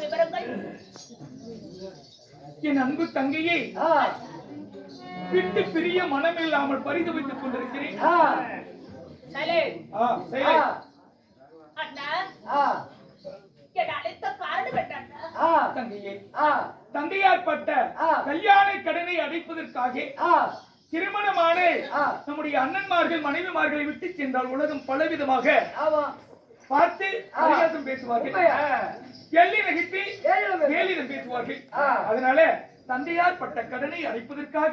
விவரங்கள்? என் அன்பு தங்கையை விட்டு பிரிய மனம் இல்லாமல் பரிதவித்துக் கொண்டிருக்கிறேன். ஆ, சலே. ஆ, ஆ, சரி. அண்ணா. ஆ, என் அழைத்த காரணம் என்ன அண்ணா? ஆ, தங்கையே. ஆ, தந்தையார்பட்ட ஆ. கல்யாண கடனை அடைப்பதற்காக திருமணமான. நம்முடைய அண்ணன்மார்கள் மனைவிமார்களை விட்டு சென்றால் உலகம் பலவிதமாக. பார்த்து. பரிகாசம் பேசுவார்கள்? எள்ளி பேசு. கேலிடம் பேசுவார்கள். அதனால தந்தையார் பட்ட கடனை அடைப்பதற்காக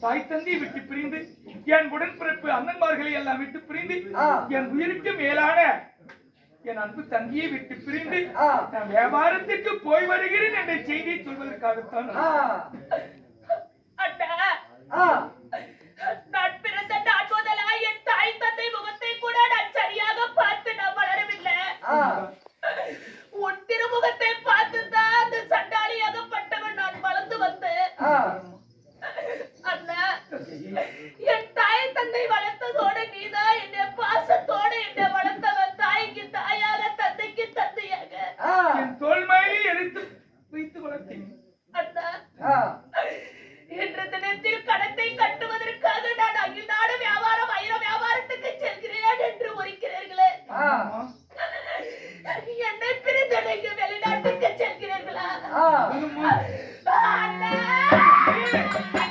தாய் தந்தை விட்டு பிரிந்து என் உடன்பிறப்பு அண்ணன்மார்களை எல்லாம் விட்டு பிரிந்து. என் உயிருக்கு மேலான என் அன்பு தங்கியை விட்டு பிரிந்து. நான் வியாபாரத்திற்கு போய் வருகிறேன் என்ற செய்தியை சொல்வதற்காகத்தான் Tchau, cara.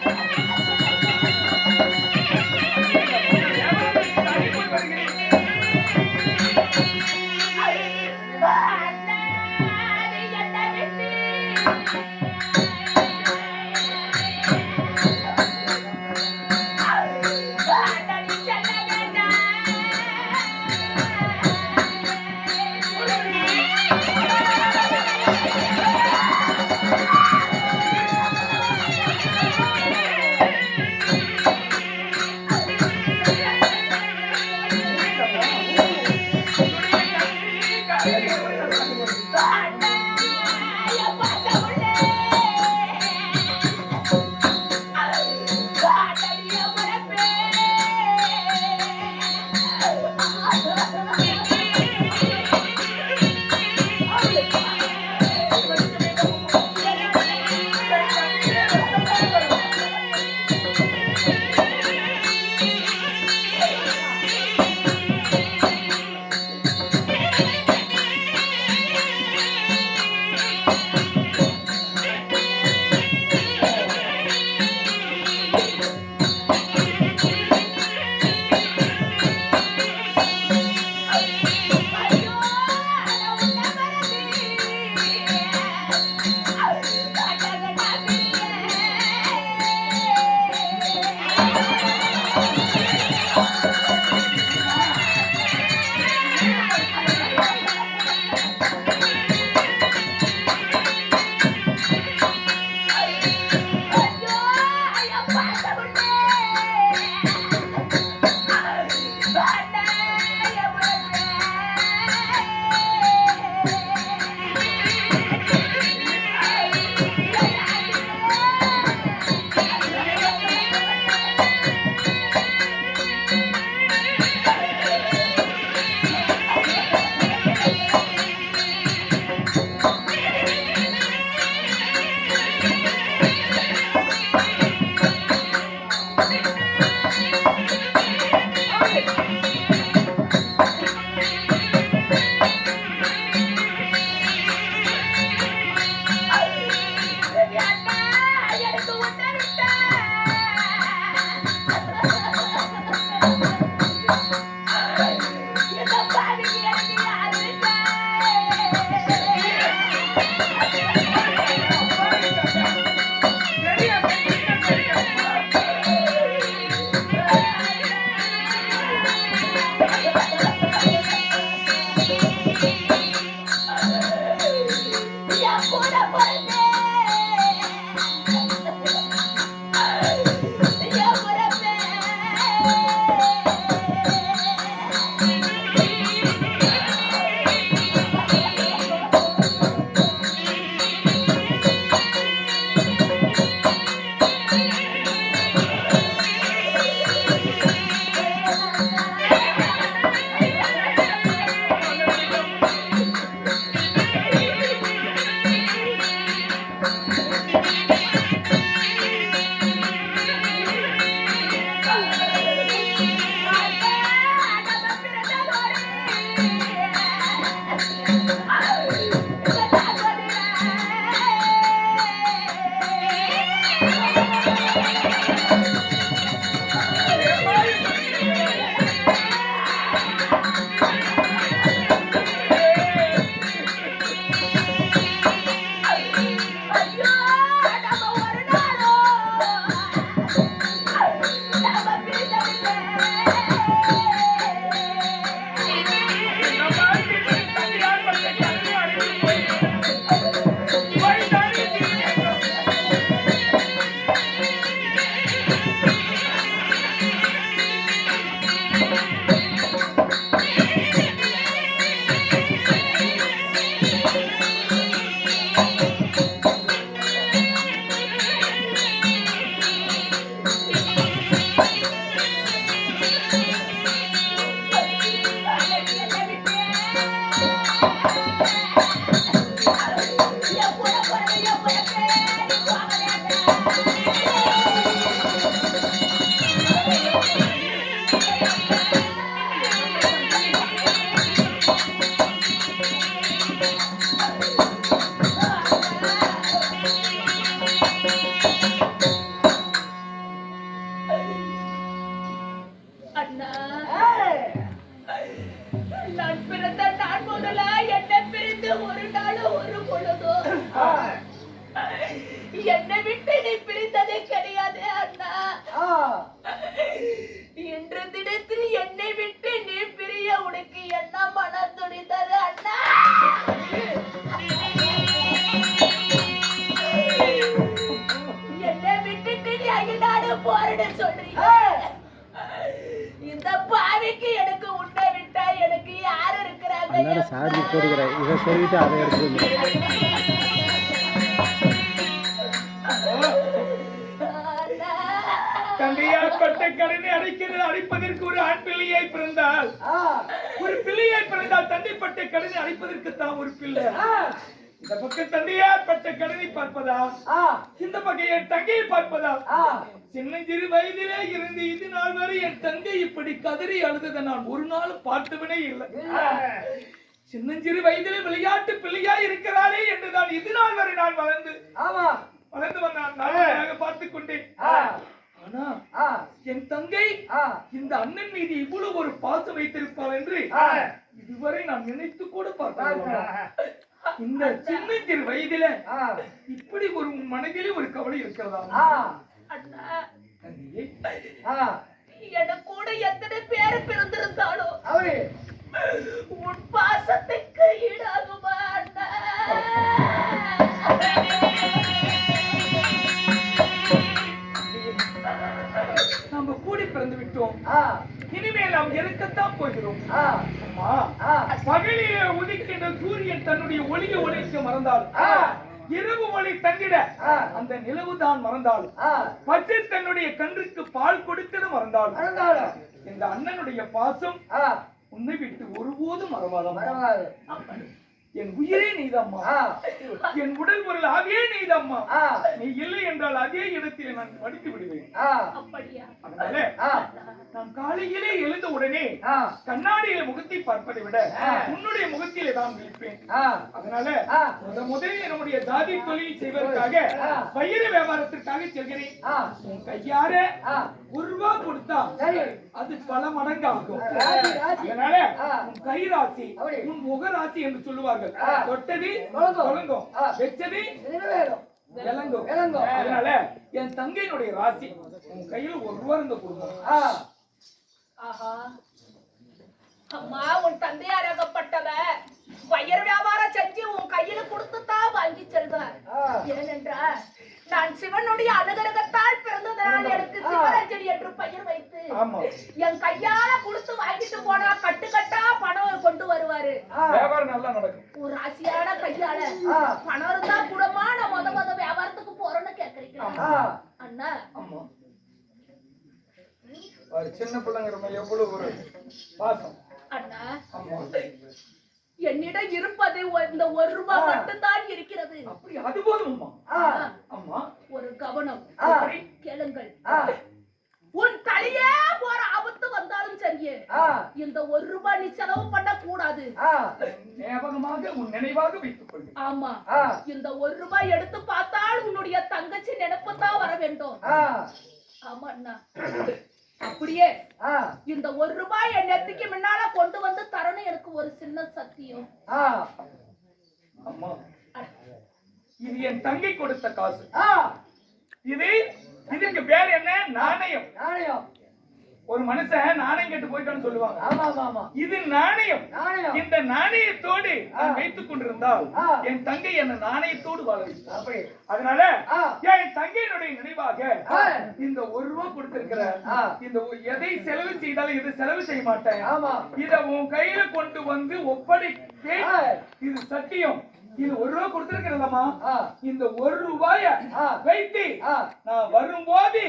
போட்டுக்கிறேன் இதை சொல்லிட்டு அதை எடுத்து. தங்கையால் பட்ட கடனை அடைக்கிறது அடைப்பதற்கு ஒரு ஆண் பிள்ளையை பிறந்தால் ஒரு பிள்ளையை பிறந்தால் தந்தைப்பட்ட கடனை அடைப்பதற்கு தான் ஒரு பிள்ளை. ஆ. இந்த பக்கம் தந்தையார் பட்ட கடனை பார்ப்பதா இந்த பக்கம் என் தங்கையை பார்ப்பதா சின்னஞ்சிறு வயதிலே இருந்து இது நாள் வரை என் தங்கை இப்படி கதறி அழுததை நான் ஒரு நாளும் பார்த்தவனே இல்ல. சின்னஞ்சிறு வயதிலே விளையாட்டு பிள்ளையா இருக்கிறாளே என்றுதான் இது நாள் வரை நான் வளர்ந்து ஆமா. வளர்ந்து வந்தான். நான் பார்த்துக் கொண்டேன். ஆ. ஆனா என் தங்கை இந்த அண்ணன் மீது இவ்வளவு ஒரு பாசம் வைத்திருப்பாள் என்று. இதுவரை நான் நினைத்து கூட பார்த்தேன். இந்த சின்னஞ்சிறு வயதில ஆ. இப்படி ஒரு மனதிலே ஒரு கவலை இருக்கிறதா? அண்ணா. கூட எத்தனை பேர் பிறந்திருந்தாலும் அவரு. உன் பாசத்துக்கு ஈடாகுமா அண்ணா நாம கூடி பிறந்து விட்டோம். இனிமேல் நாம் இருக்கத்தான் போகிறோம். பகலிலே உதிக்கின்ற சூரியன் தன்னுடைய ஒளியை ஒளிக்க மறந்தால் இரவு ஒளி தங்கிட ஆ. அந்த நிலவு தான் மறந்தாள் பச்சை தன்னுடைய கன்றுக்கு பால் கொடுத்தது மறந்தாள் இந்த அண்ணனுடைய பாசம் உன்னை விட்டு ஒருபோதும் மறவாதம்மா மறவாது என் உயிரே நீதம்மா. என் உடல் பொருள் ஆவியே நீதம்மா. நீ இல்லை என்றால் அதே இடத்தில் நான் படித்து விடுவேன். அதனால நாம் காலையிலே எழுந்த உடனே கண்ணாடியில முகத்தை பார்ப்பதை விட. உன்னுடைய முகத்திலே தான் விழிப்பேன் ஆ அதனால. முத முதலில் நம்முடைய ஜாதி தொழில் செய்வதற்காக. பயிர் வியாபாரத்திற்காக செல்கிறேன் உன் கையார ஒரு ரூபா கொடுத்தா அது பல மடங்கு ஆகும் ராசி, ராசி. அதனால. உன் கை ராசி. உன் முக ராசி என்று சொல்லுவார்கள். தொட்டது ஆ. வெச்சது விளங்கும். அதனால என் தங்கையினுடைய ராசி உன் கையில ஒரு ரூபா இருந்த கொடுக்கும் அம்மா உன் தந்தையாராகப்பட்டவ பயிர் வியாபாரம் செஞ்சு உன் கையில கொடுத்துதான் வாங்கி செல்வார். ஏனென்றால் நான் சிவனுடைய அனுகிரகத்தால் பிறந்ததனால் எனக்கு சிவரஞ்சனி என்று பெயர் வைத்து என் கையால கொடுத்து வாங்கிட்டு போனா கட்டு கட்டா பணம் கொண்டு வருவாரு. ஒரு ராசியான கையால. பணம் இருந்தா கூடமா நான் முத முத வியாபாரத்துக்கு போறேன்னு கேக்குறீங்க ஆ. அண்ணா ஒரு சின்ன பிள்ளைங்கிற மாதிரி எவ்வளவு ஒரு பாசம். அண்ணா என்னிடம் இருப்பது இந்த ஒரு ரூபாய் ஆ. மட்டும்தான் இருக்கிறது. அப்படி அது போதும்மா ஆ அம்மா. ஒரு கவனம்? கேளுங்கள். உன் தலையே போற ஆபத்து வந்தாலும் சரியே. இந்த ஒரு ரூபாய் நீ செலவு பண்ண கூடாது ஞாபகமாக உன் நினைவாக வைத்துக் கொள்ளும் ஆமா. இந்த ஒரு ரூபாய் எடுத்து பார்த்தால் உன்னுடைய தங்கச்சி நினைப்பு தான் வர வேண்டும். ஆமா அண்ணா அப்படியே இந்த ஒரு ரூபாய் என் நெத்திக்கு முன்னால கொண்டு வந்து தரணும் எனக்கு ஒரு சின்ன சத்தியம். ஆ. அம்மா இது என் தங்கை கொடுத்த காசு. ஆ. இது இதுக்கு பேர் என்ன? நாணயம். நாணயம். ஒரு மனுஷன் நாணயம் கேட்டு போயிட்டான்னு சொல்லுவாங்க ஆமா ஆமா ஆமா இது நாணயம் நாணயம் இந்த நாணயத்தோடு நான் வைத்துக் கொண்டிருந்தால். என் தங்கை என்ன நாணயத்தோடு வாழ. அப்படி அதனால. என் தங்கையினுடைய நினைவாக. இந்த ஒரு ரூபா கொடுத்திருக்கிற. இந்த எதை செலவு செய்தாலும் இது செலவு செய்ய மாட்டேன் ஆமா இத உன் கையில கொண்டு வந்து ஒப்படைப்பேன் ஆ. இது சத்தியம் இது ஒரு ரூபா கொடுத்திருக்கிறதம்மா ஆ. இந்த ஒரு ரூபாய. வைத்து நான் வரும்போது.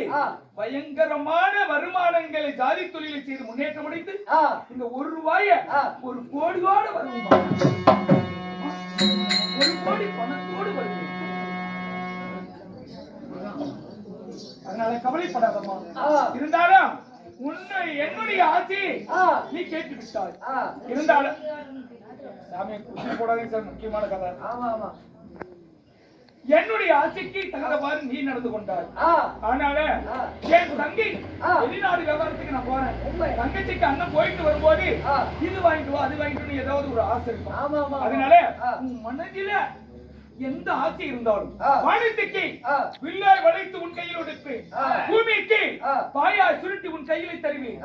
பயங்கரமான வருமானங்களை ஜாதி தொழிலை செய்து முன்னேற்றம் அடைந்து இந்த ஒரு ரூபாய. ஒரு கோடியோட வருமா ஒரு கோடி பணத்தோடு வருது அதனால கவலைப்படாதம்மா. இருந்தாலும் உன்னை என்னுடைய ஆட்சி நீ கேட்டு விட்டாய் இருந்தாலும் சாமி குச்சி போடாதீங்க சார் முக்கியமான கதை ஆமா ஆமா என்னுடைய ஆசைக்கு தகுந்தவாறு நீ நடந்து கொண்டாய் ஆ அதனால. என் தங்கை. வெளிநாடு வியாபாரத்துக்கு நான் போறேன். தங்கச்சிக்கு அண்ணன் போயிட்டு வரும்போது. இது வாங்கிட்டு வா அது வாங்கிட்டு ஏதாவது ஒரு ஆசை இருக்கும் ஆமா ஆமா அதனால. உன் மனதில எந்த ஆசை இருந்தாலும். வானத்துக்கு. வில்லாய் வளைத்து உன் கையில் ஆ. பூமிக்கு ஆ. பாயாய் சுருட்டி உன் கையில தருவேன்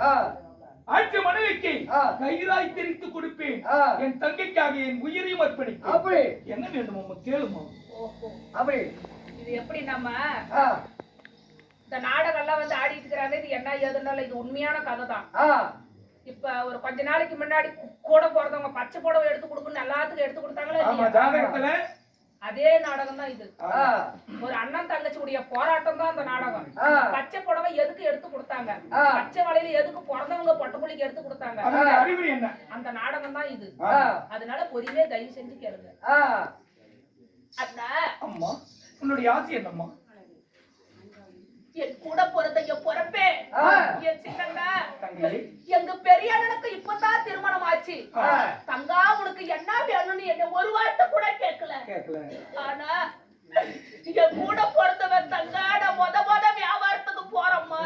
ஆ, ஆட்சி மனைவிக்கு. கயிறாய் திரித்து கொடுப்பேன். என் தங்கைக்காக என் உயிரையும் அர்ப்பணிப்பேன். அப்படி. என்ன வேண்டும் அம்மா கேளுமா ஓஹோ. அப்படி. இது எப்படி நம்ம இந்த நாடகம் எல்லாம் வந்து ஆடிட்டு இருக்கிறாங்க. இது என்ன ஏதுன்னாலும் இது உண்மையான கதை தான் இப்ப ஒரு கொஞ்ச நாளைக்கு முன்னாடி கூட போறதவங்க பச்சை புடவை எடுத்து கொடுக்கணும் எல்லாத்துக்கும் எடுத்து கொடுத்தாங்களா அதே நாடகம் தான் இது ஒரு அண்ணன் தங்கச்சியுடைய போராட்டம் தான் அந்த நாடகம். பச்சை புடவை எதுக்கு எடுத்து கொடுத்தாங்க. பச்சை வலையில எதுக்கு பிறந்தவங்க பொட்டப்புள்ளிக்கு எடுத்து கொடுத்தாங்க? அந்த நாடகம் தான் இது அதனால பொறுமையா தயவு செஞ்சு கேளுங்க. அண்ணா. அம்மா உன்னுடைய ஆசை என்னம்மா? என் கூட பிறந்த பொறப்பே. ஆ. என் சின்னண்ணா. தங்கை. எங்க பெரிய அண்ணனுக்கு இப்பதான் திருமணம் ஆச்சு. தங்கா உனக்கு என்ன வேணும்னு என்ன ஒரு வார்த்தை கூட கேட்கல. கேட்கல. ஆனா என் கூட பிறந்தவன் தங்கா நான் முத முத வியாபாரத்துக்கு போறோம்மா.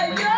ஐயோ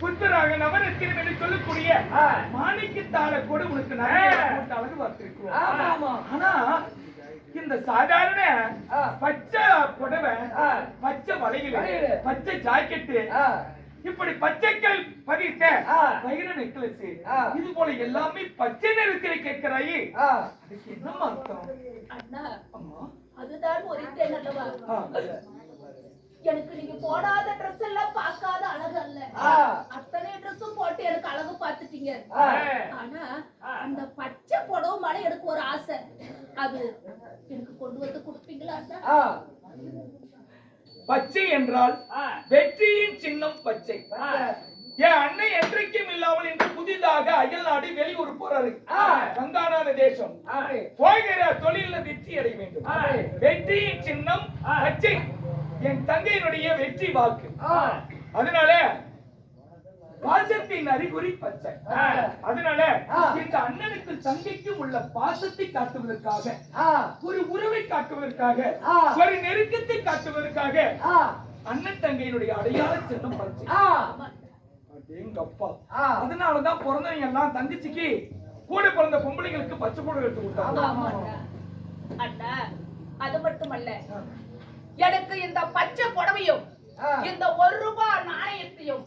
புத்தராக நவரத்தினம் என்று சொல்லக்கூடிய. மாணிக்கத்தால கூட உனக்கு நிறைய அழகு பார்த்திருக்கிறோம் ஆமா, ஆமா. ஆனா இந்த சாதாரண. பச்சை புடவை. பச்சை வளையல். பச்சை ஜாக்கெட்டு. இப்படி பச்சைக்கல் பதித்த. வைர நெக்லஸ். இது போல எல்லாமே பச்சை நிறத்தில் கேட்கிறாயே. அதுக்கு என்னம்மா அர்த்தம் அண்ணா அம்மா அதுதான் ஒரித்தேன் அல்லவா. எனக்கு நீங்க போடாத ட்ரெஸ் எல்லாம் பார்க்காத அழகு அல்ல. அத்தனை ட்ரெஸ்ஸும் போட்டு எனக்கு அழகு பார்த்துட்டீங்க. ஆனா அந்த பச்சை புடவை மேல எனக்கு ஒரு ஆசை அது எனக்கு கொண்டு வந்து கொடுப்பீங்களா. பச்சை என்றால். வெற்றியின் சின்னம் பச்சை. என் அண்ணன் என்றைக்கும் இல்லாமல் இன்று புதிதாக அயல் நாடு வெளியூர் போறாரு. கங்காநாத தேசம். போகிற தொழில வெற்றி அடைய வேண்டும். வெற்றியின் சின்னம். பச்சை என் தங்கையினுடைய வெற்றி வாக்கு. அதனால பாசத்தின் அறிகுறி பச்சை. அதனால. இந்த அண்ணனுக்கு தங்கைக்கும் உள்ள பாசத்தை காட்டுவதற்காக. ஒரு உறவை காட்டுவதற்காக. ஒரு நெருக்கத்தை காட்டுவதற்காக. அண்ணன் தங்கையினுடைய அடையாள சின்னம் பச்சை. அடேங்கப்பா ஆ. அதனாலதான் பிறந்தவங்க எல்லாம் தங்கச்சிக்கு கூட பிறந்த பொம்பளைங்களுக்கு பச்சை புடவை எடுத்து கொடுத்தாங்க அது மட்டுமல்ல எனக்கு இந்த பச்சை புடவையும். இந்த ஒரு ரூபாய் நாணயத்தையும்.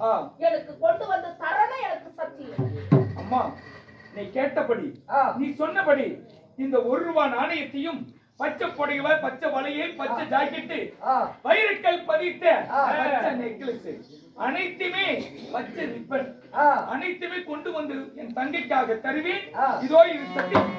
எனக்கு கொண்டு வந்து தரணும் எனக்கு சத்தியம் அம்மா நீ கேட்டபடி. நீ சொன்னபடி இந்த ஒரு ரூபாய் நாணயத்தையும் பச்சை புடவை பச்சை வளையல் பச்சை ஜாக்கெட்டு. வைரக்கல் பதித்த. பச்சை நெக்லஸ் அனைத்துமே பச்சை ரிப்பன். அனைத்துமே கொண்டு வந்து என் தங்கைக்காக தருவேன். இதோ இது சத்தியம்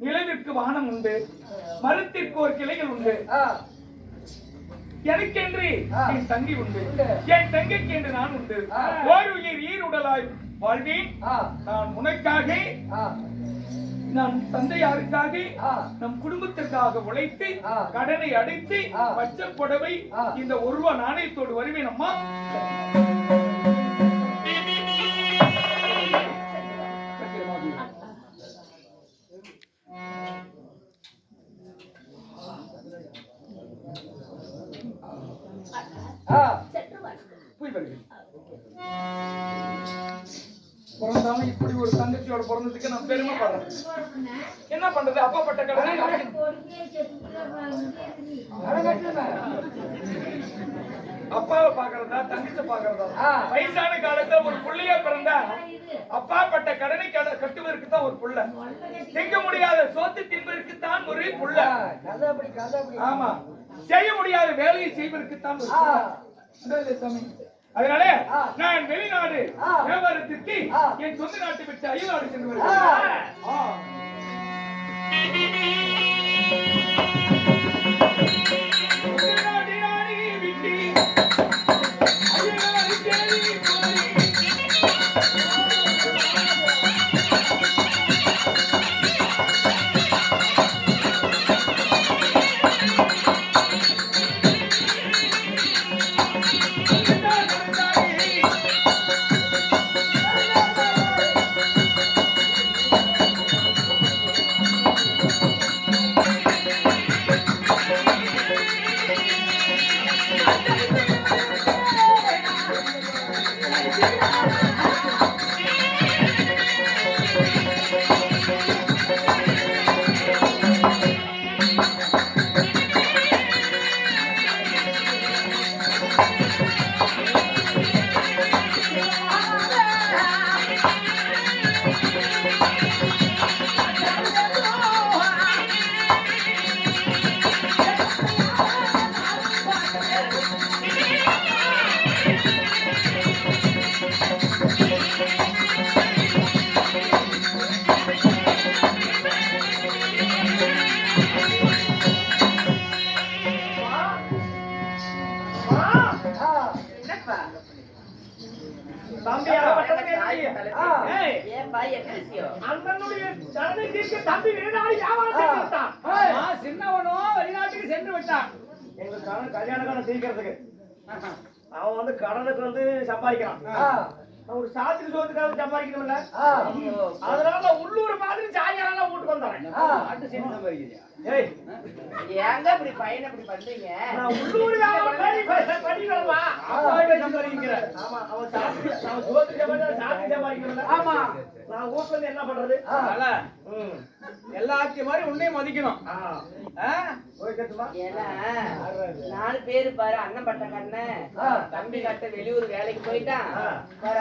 நிலவிற்கு வானம் உண்டு மரத்திற்கு ஒரு கிளைகள் உண்டு. எனக்கென்று. என் தங்கி உண்டு. என் தங்கைக்கு என்று நான் உண்டு. ஓர் உயிர் ஈருடலாய் வாழ்வேன். நான் உனக்காக. நம் தந்தையாருக்காக. நம் குடும்பத்திற்காக உழைத்து. கடனை அடைத்து. பச்சை புடவை. இந்த ஒரு ரூபா நாணயத்தோடு வருவேன் அம்மா பண்றது அப்பா பட்ட கடனை. அப்பாவை பாக்குறதா தங்கச்சி பாக்குறதா. வயசான காலத்துல ஒரு புள்ளையா பிறந்தா அப்பா பட்ட கடனை கட- கட்டுவதற்கு தான் ஒரு புள்ள திங்க முடியாத சோத்து தின்பதற்கு தான் ஒரு புள்ள. ஆமா செய்ய முடியாத வேலையை செய்வதற்கு தான். அதனால. நான் வெளிநாடு. வியாபாரத்திற்கு. என் சொந்த நாட்டை விட்டு அயல்நாடு சென்று. வருகிறேன் கடன் தீர்க்கறதுக்கு அவன் வந்து கடனுக்கு வந்து சம்பாதிக்கிறான். ஒரு சாத்துக்கு சோத்துக்காக சம்பாதிக்கணும்ல? அதனால நான் உள்ளூர் மாதிரி சாயங்காலம் வீட்டுக்கு வந்தேன் ஆ. ஏய். ஏங்க இப்படி பையனை இப்படி பண்றீங்க? நான் உள்ளூர் சம்பாதிக்கிறேன். ஆமா அவன் சாத்துக்கு அவன் சோத்துக்கு சம்பாதிக்கணும்ல. ஆமா. நான் வீட்டுல இருந்து என்ன பண்றது. எல்லாத்தையும் மாதிரி உன்னையும் மதிக்கணும். நாலு பேரு பாரு அண்ணன் பட்ட கண்ணு ஆ. தம்பி கட்ட வெளியூர் வேலைக்கு போயிட்டான்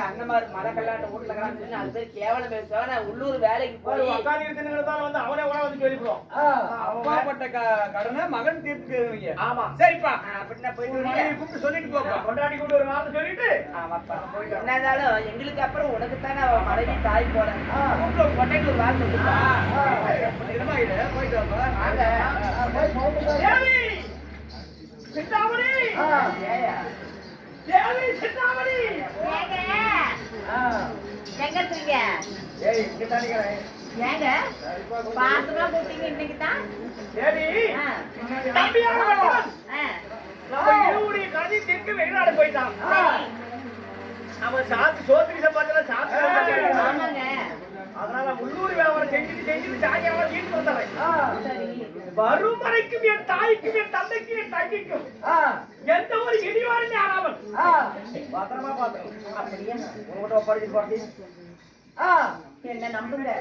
அண்ணன் மாதிரி மலை கல்லாட்ட வீட்டுல கிடந்து நாலு பேர் கேவலம் பேசுவாங்க நான் உள்ளூர் வேலைக்கு போய் உக்காந்து இருக்கிறவங்க வந்து அவனே கூட வந்து சொல்லிடுவோம் ஆ, அப்பா பட்ட க- கடனை மகன் தீர்த்துக்கிறீங்க. ஆமா. சரிப்பா. அப்படின்னா போயிட்டு கூப்பிட்டு சொல்லிட்டு போப்பா. கொண்டாடி கூட்டு ஒரு வார்த்தை சொல்லிட்டு. ஆமாப்பா. என்னதாலும் எங்களுக்கு அப்புறம் உனக்கு தானே மனைவி தாய். கூப்பிட்டு கொட்டைக்கு ஒரு சொல்லுப்பா. இரு போயிட்டு வாப்பா. வாங்க. ஆ, போய் போட்டு தேவி சிந்தாமணி! எங்க இருக்கீங்க? ஏய் இங்க தானிக்கிறேன் ஏங்க? பாசமா கூப்பிட்டீங்க இன்னைக்கு தான் தேவி. தம்பியாக இருவருடைய கதை தீர்த்து வெளிநாடு போயிட்டான். அவன் சாத்து சோத்துக்கு சம்பாதிச்சா சாத்து. ஆமாங்க. அதனால உள்ளூர் வியாபாரம் செஞ்சுட்டு செஞ்சுட்டு சாயங்காலம் வீட்டுக்கு வந்துடுறேன். வரும் வரைக்கும் என் தாய்க்கும் என் தந்தைக்கும் என் தங்கிக்கும். எந்த ஒரு இடிவாரண்யம் ஆகாமல் ஆ, பத்திரமா பாத்துக்கணும் அப்படியே உங்கள்கிட்ட ஒப்படைச்சு போட்டி என்ன நம்புங்க?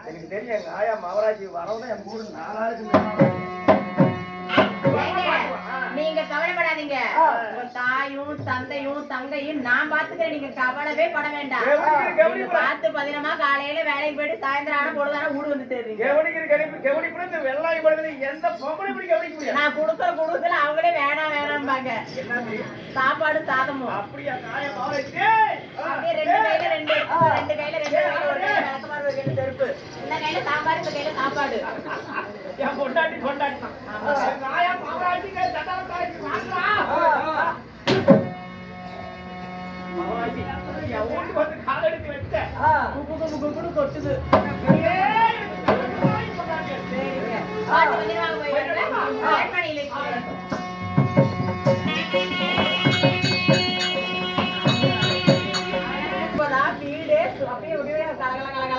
எனக்கு தெரியும் எங்க ஆயா மவராஜி வரவும் என் மூணு ஏங்க, நீங்க கவலைப்படாதீங்க. தாயும் தந்தையும் தங்கையும் நான் பாத்துக்கிறேன் நீங்க கவலைவே பட வேண்டாம். பார்த்து பதினமா காலையில வேலைக்கு போயிட்டு சாயந்தரம் ஆன பொழுதான வீடு வந்து முடியாது? நான் கொடுக்குற குடுக்கல அவங்களே வேணாம் வேணாம்பாங்க. சாப்பாடு சாதமும். ரெண்டு. கையில ரெண்டு. ரெண்டு கையில ரெண்டு கையில செருப்பு. இந்த கையில சாம்பார் இந்த கையில சாப்பாடு. என் பொண்டாட்டி பொண்டாட்டி.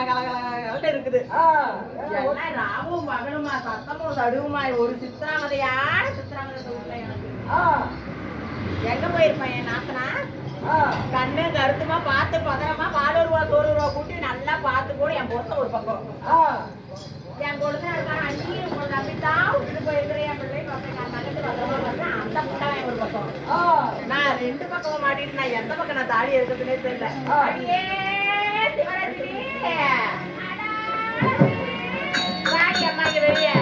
கலகலன்னு இருக்குது. ராவும் மகனுமா சத்தமும் தடுவுமாய் ஒரு சித்திராமதையான சித்திராமதை வீட்டுல எனக்கு. எங்க போயிருப்பான் என் நாத்தனா? கண்ணு கருத்துமா பார்த்து பதறமா பால் ரூபா சோறு ரூபா கூட்டி நல்லா பார்த்து கூட என் பொண்ணு ஒரு பக்கம். என் இருக்கான். அண்ணி உங்களுக்கு அப்படித்தான் விட்டுட்டு போயிருக்கிறேன். என் பிள்ளை நான் நல்லது பத்திரமா பார்த்தேன் அந்த புட்டாவை ஒரு பக்கம். நான் ரெண்டு பக்கமும் மாட்டிட்டு நான் எந்த பக்கம் நான் தாடி எடுக்கிறதுனே தெரியல. அடியே சிவராத்திரி. வாடி அம்மா இங்க வெளியே